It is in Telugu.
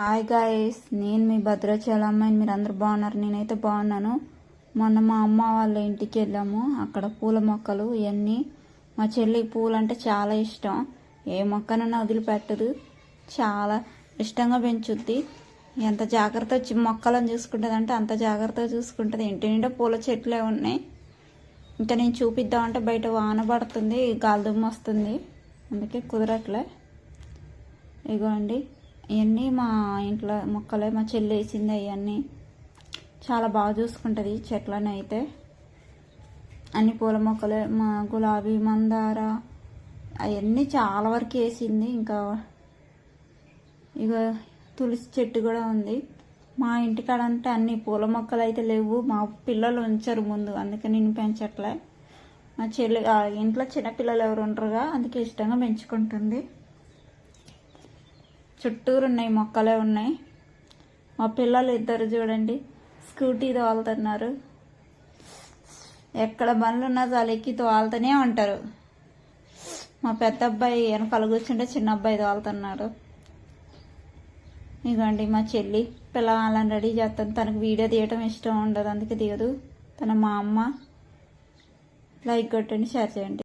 హాయ్ గాయస్ నేను మీ భద్రాచల అమ్మాయిని మీరు అందరు బాగున్నారు నేనైతే బాగున్నాను. మొన్న మా అమ్మ వాళ్ళ ఇంటికి వెళ్ళాము. అక్కడ పూల మొక్కలు ఇవన్నీ మా చెల్లి పూలు అంటే చాలా ఇష్టం. ఏ మొక్కనన్నా వదిలిపెట్టదు. చాలా ఇష్టంగా పెంచుద్ది. ఎంత జాగ్రత్త వచ్చి మొక్కలను చూసుకుంటుంది అంటే అంత జాగ్రత్తగా చూసుకుంటుంది. ఇంటి నిండా పూల చెట్లే ఉన్నాయి. ఇంకా నేను చూపిద్దామంటే బయట వాన పడుతుంది గాలిదుమ్మ వస్తుంది. అందుకే కుదరట్లే. ఇగోండి. ఇవన్నీ మా ఇంట్లో మొక్కలే మా చెల్లి వేసింది అవన్నీ చాలా బాగా చూసుకుంటుంది చెట్లను అయితే. అన్ని పూల మొక్కలే మా గులాబీ మందార అవన్నీ చాలా వరకు వేసింది. ఇంకా ఇక తులసి చెట్టు కూడా ఉంది. మా ఇంటికాడ అంటే అన్ని పూల మొక్కలు అయితే లేవు. మా పిల్లలు ఉంచరు ముందు అందుకే నేను పెంచట్లే. మా చెల్లి ఇంట్లో చిన్నపిల్లలు ఎవరు ఉండరుగా అందుకే ఇష్టంగా పెంచుకుంటుంది. చుట్టూరు ఉన్నాయి మొక్కలే ఉన్నాయి. మా పిల్లలు ఇద్దరు చూడండి స్కూటీ తోలుతున్నారు. ఎక్కడ బండ్లు ఉన్నా చాలా ఎక్కి తోలుతూనే ఉంటారు. మా పెద్ద అబ్బాయి వెనకాల కూర్చుంటే చిన్న అబ్బాయి తోలుతున్నాడు. ఇదిగోండి మా చెల్లి పిల్లవాళ్ళని రెడీ చేస్తాను. తనకు వీడియో తీయటం ఇష్టం ఉండదు అందుకే దిగదు తన మా అమ్మ లైక్ కొట్టండి షేర్ చేయండి.